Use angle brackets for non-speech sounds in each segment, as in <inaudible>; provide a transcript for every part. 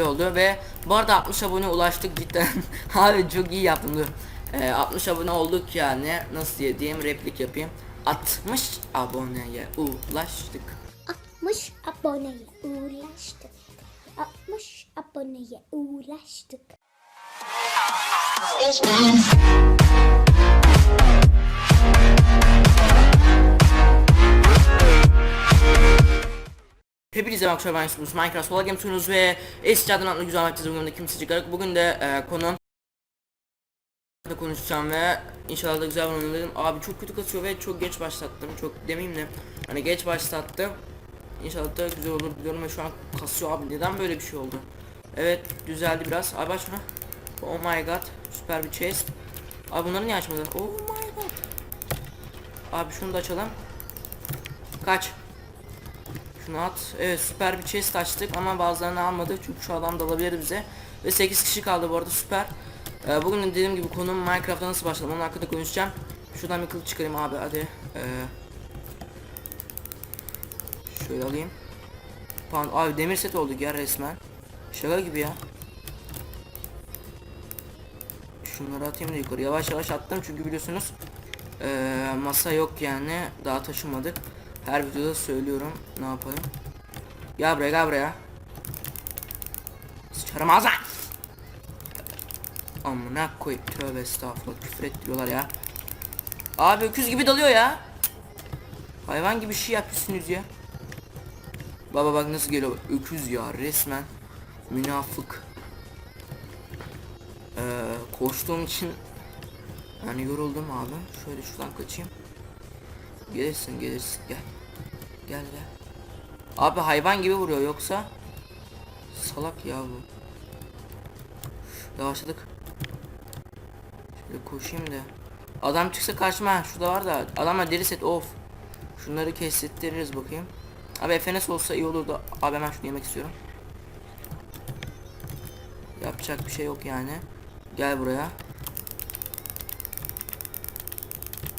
abone oldu ve bu arada 60 abone ulaştık cidden. <laughs> Abi çok iyi yaptım dur. Ee, 60 abone olduk yani nasıl diye diyeyim replik yapayım. 60 aboneye ulaştık. 60 aboneye ulaştık. 60 aboneye ulaştık. Hepinize merhaba arkadaşlar ben Yusuf Minecraft Solar Games ve Esca'dan adlı güzel merkezi bugün de kimseci garip Bugün de e, konu konuşacağım ve inşallah da güzel bir dedim. Abi çok kötü kasıyor ve çok geç başlattım. Çok demeyeyim de hani geç başlattım. İnşallah da güzel olur biliyorum ve şu an kasıyor abi. Neden böyle bir şey oldu? Evet düzeldi biraz. Abi aç şunu. Oh my god. Süper bir chest. Abi bunları niye açmadın? Oh my god. Abi şunu da açalım. Kaç. Şunu. Evet süper bir chest açtık ama bazılarını almadık çünkü şu adam da alabilir bize. Ve 8 kişi kaldı bu arada süper. Ee, bugün de dediğim gibi konum Minecraft'ta nasıl başladım onun hakkında konuşacağım. Şuradan bir kılıç çıkarayım abi hadi. Ee, şöyle alayım. Tamam abi demir set olduk ya resmen. Şaka gibi ya. Şunları atayım da yukarı yavaş yavaş attım çünkü biliyorsunuz ee, masa yok yani daha taşımadık. Her videoda söylüyorum ne yapayım. Gel buraya gel buraya. Sıçarım ağzına. Amına koy tövbe estağfurullah küfür ettiriyorlar ya. Abi öküz gibi dalıyor ya. Hayvan gibi şey yapıyorsunuz ya. Baba bak nasıl geliyor öküz ya resmen münafık. Ee, koştuğum için yani yoruldum abi. Şöyle şuradan kaçayım. Gelirsin gelirsin gel. Gel gel. Abi hayvan gibi vuruyor yoksa salak ya bu. Yavaşladık. Şöyle koşayım da. Adam çıksa karşıma şurada var da adamlar deri set of. Şunları kestiririz bakayım. Abi FNS olsa iyi olurdu. Abi hemen şunu yemek istiyorum. Yapacak bir şey yok yani. Gel buraya.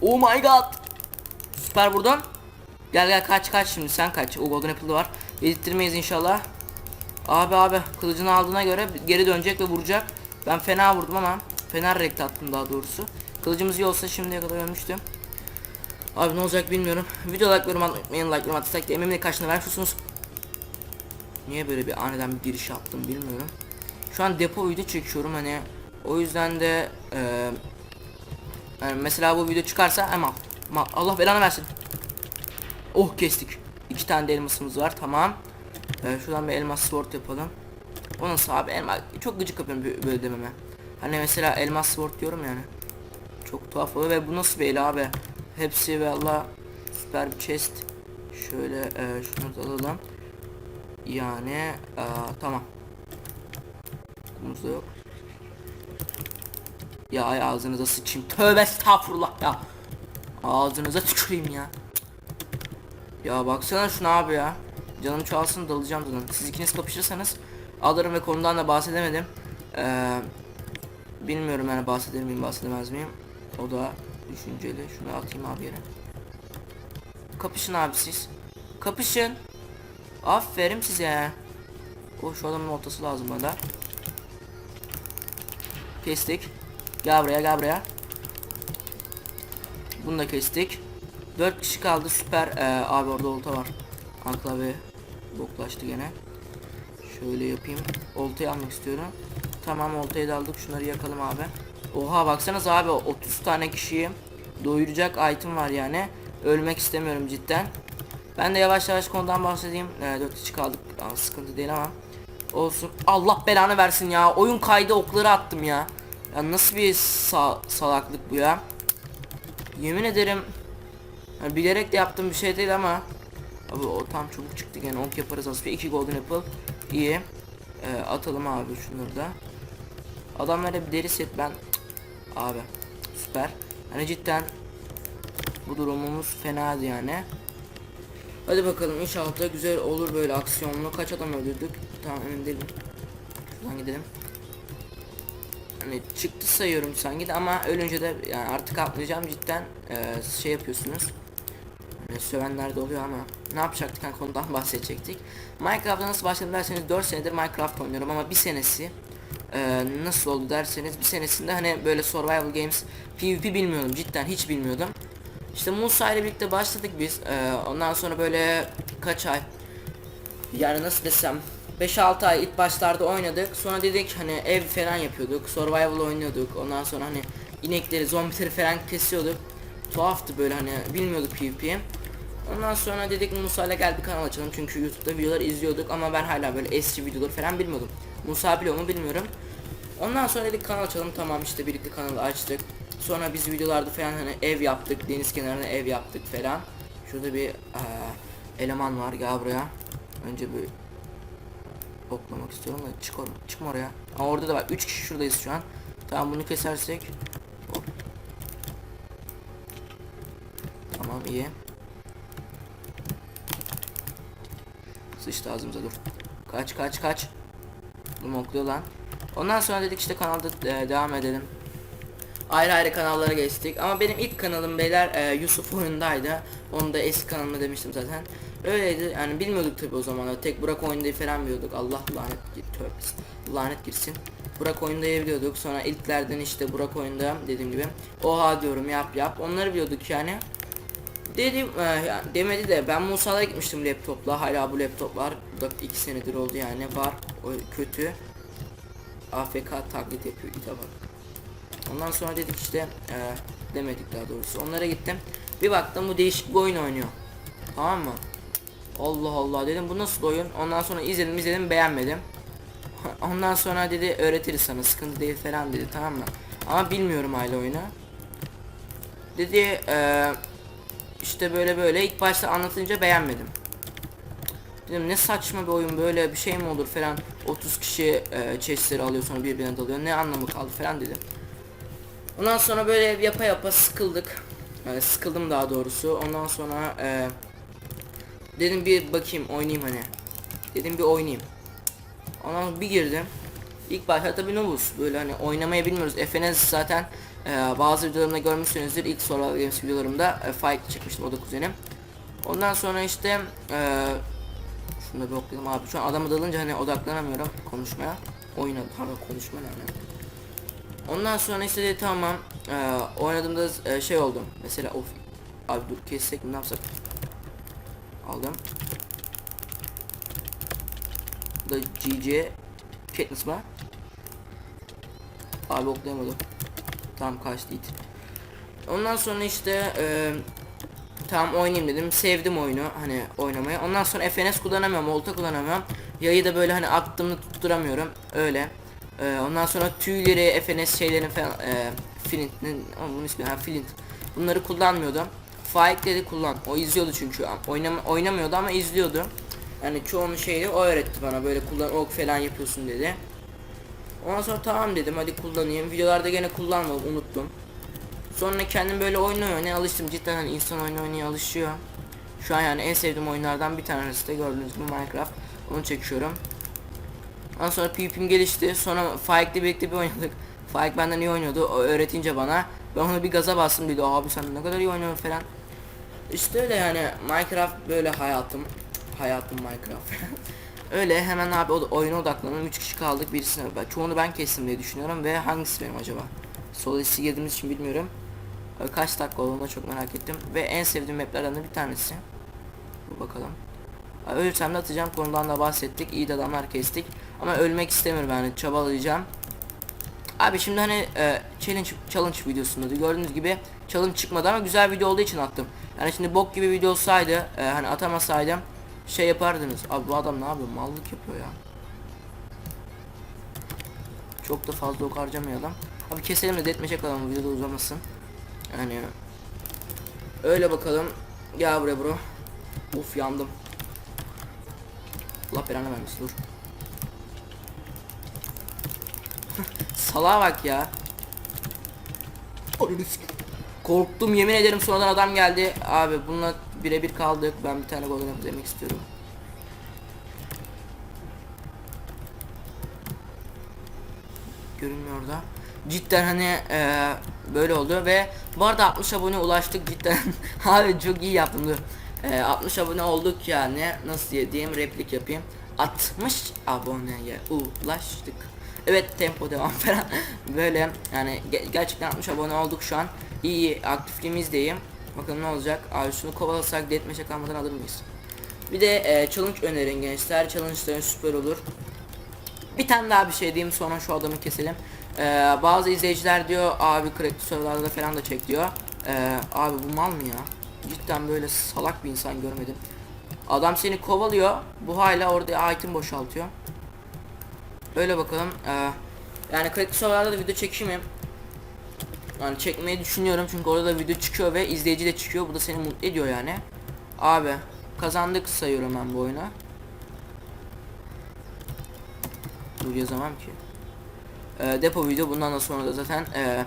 Oh my god. Süper buradan. Gel gel kaç kaç şimdi sen kaç. O golden apple'ı var. Yedirttirmeyiz inşallah. Abi abi kılıcını aldığına göre geri dönecek ve vuracak. Ben fena vurdum ama fena rekt attım daha doğrusu. Kılıcımız iyi olsa şimdiye kadar ölmüştüm. Abi ne olacak bilmiyorum. Video like yorum atmayın like yorum atsak da emeğimin kaçını vermişsiniz. Niye böyle bir aniden bir giriş yaptım bilmiyorum. Şu an depo video çekiyorum hani o yüzden de eee yani mesela bu video çıkarsa ama Allah belanı versin. Oh kestik. İki tane de elmasımız var tamam. Ee, şuradan bir elmas sword yapalım. O nasıl abi elma çok gıcık yapıyorum bö- böyle dememe. Hani mesela elmas sword diyorum yani. Çok tuhaf oluyor ve bu nasıl bir el abi. Hepsi ve Allah süper bir chest. Şöyle e, şunu da alalım. Yani e, tamam. Kumuz yok. Ya ay ağzınıza sıçayım. Tövbe estağfurullah ya. Ağzınıza tüküreyim ya. Ya baksana şuna abi ya. Canım çalsın dalacağım zaten. Siz ikiniz kapışırsanız alırım ve konudan da bahsedemedim. Ee, bilmiyorum yani bahseder miyim bahsedemez miyim. O da düşünceli. Şunu atayım abi yere. Kapışın abi siz. Kapışın. Aferin size. O şu adamın ortası lazım bana. Kestik. Gel buraya gel buraya. Bunu da kestik. 4 kişi kaldı süper. Ee, abi orada olta var. Anklave boklaştı gene. Şöyle yapayım. Oltayı almak istiyorum. Tamam oltayı da aldık. Şunları yakalım abi. Oha baksanız abi 30 tane kişiyi doyuracak item var yani. Ölmek istemiyorum cidden. Ben de yavaş yavaş konudan bahsedeyim. Ee, 4 kişi kaldık. Aa, sıkıntı değil ama. Olsun. Allah belanı versin ya. Oyun kaydı okları attım ya. Ya nasıl bir sa salaklık bu ya? Yemin ederim yani bilerek de yaptığım bir şey değil ama Abi o tam çabuk çıktı gene ok yaparız az bir iki golden apple. İyi. Ee, atalım abi şunları da. Adamlara bir deri set ben abi süper. Hani cidden bu durumumuz fenaydı yani. Hadi bakalım inşallah da güzel olur böyle aksiyonlu. Kaç adam öldürdük? Tamam emin değilim şuradan gidelim hani çıktı sayıyorum sanki de ama ölünce de yani artık atlayacağım cidden ee, şey yapıyorsunuz Hani sövenler de oluyor ama ne yapacaktık hani konudan <laughs> bahsedecektik. Minecraft'a nasıl başladım derseniz 4 senedir Minecraft oynuyorum ama bir senesi e, nasıl oldu derseniz bir senesinde hani böyle survival games PvP bilmiyordum cidden hiç bilmiyordum. İşte Musa ile birlikte başladık biz. E, ondan sonra böyle kaç ay yani nasıl desem 5-6 ay ilk başlarda oynadık. Sonra dedik hani ev falan yapıyorduk. Survival oynuyorduk. Ondan sonra hani inekleri, zombileri falan kesiyorduk. Tuhaftı böyle hani bilmiyorduk PvP'yi. Ondan sonra dedik Musa ile gel bir kanal açalım çünkü YouTube'da videolar izliyorduk ama ben hala böyle eski videoları falan bilmiyordum. Musa biliyor mu bilmiyorum. Ondan sonra dedik kanal açalım tamam işte birlikte kanalı açtık. Sonra biz videolarda falan hani ev yaptık, deniz kenarına ev yaptık falan. Şurada bir eee, eleman var gel buraya. Önce bir oklamak istiyorum da çık çıkma oraya. Aa, orada da var 3 kişi şuradayız şu an. Tamam bunu kesersek. Hop. Tamam iyi. Sıçtı ağzımıza dur. Kaç kaç kaç. Bu mokluyor lan. Ondan sonra dedik işte kanalda e, devam edelim. Ayrı ayrı kanallara geçtik ama benim ilk kanalım beyler e, Yusuf oyundaydı. Onu da eski kanalımda demiştim zaten. Öyleydi yani bilmiyorduk tabi o zamanlar. Tek Burak oyundayı falan biliyorduk. Allah lanet tövbe lanet girsin. Burak oyundayı biliyorduk. Sonra ilklerden işte Burak oyunda dediğim gibi. Oha diyorum yap yap. Onları biliyorduk yani. Dedim e, yani demedi de ben Musa'da gitmiştim laptopla. Hala bu laptoplar da 2 senedir oldu yani var. O kötü. AFK taklit yapıyor ite bak. Ondan sonra dedik işte e, demedik daha doğrusu. Onlara gittim. Bir baktım bu değişik bir oyun oynuyor. Tamam mı? Allah Allah dedim bu nasıl oyun? Ondan sonra izledim izledim beğenmedim. <laughs> Ondan sonra dedi öğretiriz sana sıkıntı değil falan dedi tamam mı? Ama bilmiyorum hala oyunu. Dedi e, işte böyle böyle ilk başta anlatınca beğenmedim. Dedim ne saçma bir oyun böyle bir şey mi olur falan 30 kişi e, chestleri alıyor sonra birbirine dalıyor ne anlamı kaldı falan dedim. Ondan sonra böyle yapa yapa sıkıldık. Yani sıkıldım daha doğrusu. Ondan sonra e, dedim bir bakayım oynayayım hani. Dedim bir oynayayım. Ondan sonra bir girdim. İlk başta tabi novuz böyle hani oynamayı bilmiyoruz. FNS zaten e, bazı videolarımda görmüşsünüzdür. İlk Survival Games videolarımda e, fight çekmiştim o da kuzenim. Ondan sonra işte e, şunu da bir okuyalım abi. Şu an adamı dalınca hani odaklanamıyorum konuşmaya. Oyuna pardon konuşma ne yani. Ondan sonra işte dedi, tamam e, oynadığımda e, şey oldum. Mesela of abi dur kessek mi ne yapsak? Aldım. Bu da GG Katniss mı? Abi oklayamadım. Tam kaçtı it. Ondan sonra işte e, tamam oynayayım dedim. Sevdim oyunu hani oynamayı. Ondan sonra FNS kullanamıyorum, olta kullanamıyorum. Yayı da böyle hani aklımda tutturamıyorum. Öyle. Ee, ondan sonra tüyleri, FNS şeylerin falan e, Flint'in bunun ismi ha Flint. Bunları kullanmıyordum. Faik dedi kullan. O izliyordu çünkü. Oynama, oynamıyordu ama izliyordu. Yani çoğunu şeyi o öğretti bana böyle kullan ok falan yapıyorsun dedi. Ondan sonra tamam dedim hadi kullanayım. Videolarda gene kullanmadım unuttum. Sonra kendim böyle oyun oynamaya alıştım. Cidden hani insan oyun oynaya alışıyor. Şu an yani en sevdiğim oyunlardan bir tanesi de gördüğünüz gibi Minecraft. Onu çekiyorum. Ondan sonra PvP'm gelişti. Sonra Faik'le birlikte bir oynadık. Faik benden iyi oynuyordu. O öğretince bana. Ben ona bir gaza bastım dedi. Abi sen ne kadar iyi oynuyorsun falan. İşte öyle yani Minecraft böyle hayatım. Hayatım Minecraft. <laughs> öyle hemen abi oyuna odaklandım. 3 kişi kaldık birisine. Çoğunu ben kestim diye düşünüyorum ve hangisi benim acaba? Sol listi girdiğimiz için bilmiyorum. Kaç dakika olduğunu çok merak ettim. Ve en sevdiğim maplerden de bir tanesi. Bu bakalım. Ölürsem de atacağım konudan da bahsettik. İyi de adamlar kestik. Ama ölmek istemiyorum yani çabalayacağım. Abi şimdi hani e, challenge challenge videosunda da gördüğünüz gibi challenge çıkmadı ama güzel video olduğu için attım. Yani şimdi bok gibi video olsaydı e, hani atamasaydım şey yapardınız. Abi bu adam ne yapıyor? Mallık yapıyor ya. Çok da fazla ok harcamıyor adam. Abi keselim de detmeyecek adam videoda uzamasın. Yani öyle bakalım. Gel buraya bro. Uf yandım. Allah belanı vermesin dur. Salağa bak ya. Korktum yemin ederim sonradan adam geldi. Abi bununla birebir kaldık. Ben bir tane golden demek istiyorum. Görünmüyor da. Cidden hani eee, böyle oldu ve bu arada 60 abone ulaştık cidden. <laughs> Abi çok iyi yaptım dur. Ee, 60 abone olduk yani. Nasıl diye diyeyim replik yapayım. 60 aboneye ulaştık. Evet tempo devam <laughs> falan. Böyle yani ge- gerçekten 60 abone olduk şu an. İyi aktifliğimizdeyim. Bakalım ne olacak. Abi şunu kovalasak deathmatch'e kalmadan alır mıyız? Bir de e, challenge önerin gençler. Challenge'ların süper olur. Bir tane daha bir şey diyeyim sonra şu adamı keselim. Ee, bazı izleyiciler diyor abi crackli serverlarda falan da çek diyor. Ee, abi bu mal mı ya? Cidden böyle salak bir insan görmedim. Adam seni kovalıyor. Bu hala orada item boşaltıyor. Öyle bakalım. Ee, yani crackli serverlarda da video çekeyim. Yani çekmeyi düşünüyorum çünkü orada da video çıkıyor ve izleyici de çıkıyor. Bu da seni mutlu ediyor yani. Abi kazandık sayıyorum ben bu oyunu. Dur yazamam ki. Ee, depo video bundan da sonra da zaten ee,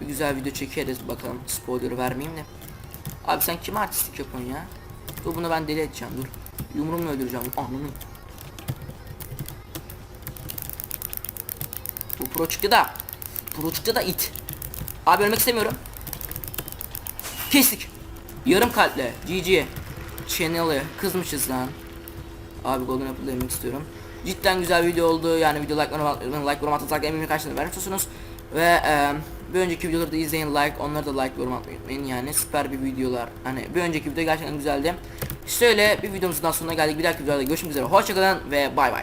bir güzel video çekeriz bakalım spoiler vermeyeyim de. Abi sen kime artistlik yapıyorsun ya? Dur bunu ben deli edeceğim dur. Yumruğumla öldüreceğim ananı. Bu pro çıktı da. Pro çıktı da it. Abi ölmek istemiyorum. Kestik. Yarım kalple. GG. Channel'ı kızmışız lan. Abi Golden Apple demek istiyorum. Cidden güzel video oldu. Yani video like yorum like yorum atırsak eminim karşılığını vermiş. Ve e, bir önceki videoları da izleyin like onları da like yorum atmayı unutmayın. Yani süper bir videolar. Hani bir önceki video gerçekten güzeldi. Şöyle bir videomuzun daha sonuna geldik. Bir dahaki videoda görüşmek üzere. Hoşçakalın ve bay bay.